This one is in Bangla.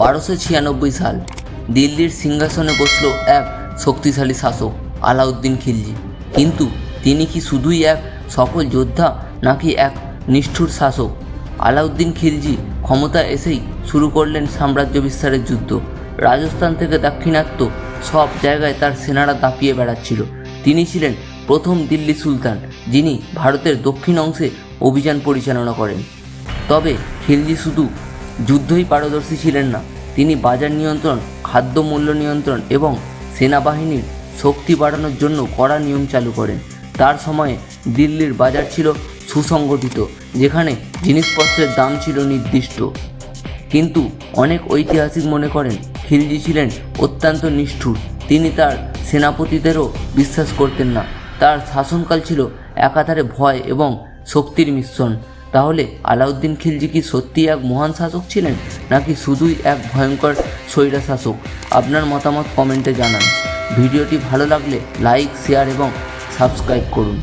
বারোশো ছিয়ানব্বই সাল দিল্লির সিংহাসনে বসল এক শক্তিশালী শাসক, আলাউদ্দিন খিলজি। কিন্তু তিনি কি শুধুই এক সফল যোদ্ধা নাকি এক নিষ্ঠুর শাসক? আলাউদ্দিন খিলজি ক্ষমতা এসেই শুরু করলেন সাম্রাজ্য বিস্তারের যুদ্ধ। রাজস্থান থেকে দাক্ষিণাত্য সব জায়গায় তার সেনারা দাপিয়ে বেড়াচ্ছিল। তিনি ছিলেন প্রথম দিল্লি সুলতান, যিনি ভারতের দক্ষিণ অংশে অভিযান পরিচালনা করেন। তবে খিলজি শুধু যুদ্ধই পারদর্শী ছিলেন না। তিনি বাজার নিয়ন্ত্রণ, খাদ্য মূল্য নিয়ন্ত্রণ এবং সেনাবাহিনীর শক্তি বাড়ানোর জন্য কড়া নিয়ম চালু করেন। তার সময়ে দিল্লির বাজার ছিল সুসংগঠিত, যেখানে জিনিসপত্রের দাম ছিল নির্দিষ্ট। কিন্তু অনেক ঐতিহাসিক মনে করেন, খিলজি ছিলেন অত্যন্ত নিষ্ঠুর। তিনি তার সেনাপতিদেরও বিশ্বাস করতেন না। তার শাসনকাল ছিল একাধারে ভয় এবং শক্তির মিশ্রণ। তাহলে আলাউদ্দিন খিলজি কি সত্যিই এক মহান শাসক ছিলেন? নাকি শুধুই এক ভয়ঙ্কর স্বৈরা শাসক আপনার মতামত কমেন্টে জানান। ভিডিওটি ভালো লাগলে লাইক, শেয়ার এবং সাবস্ক্রাইব করুন।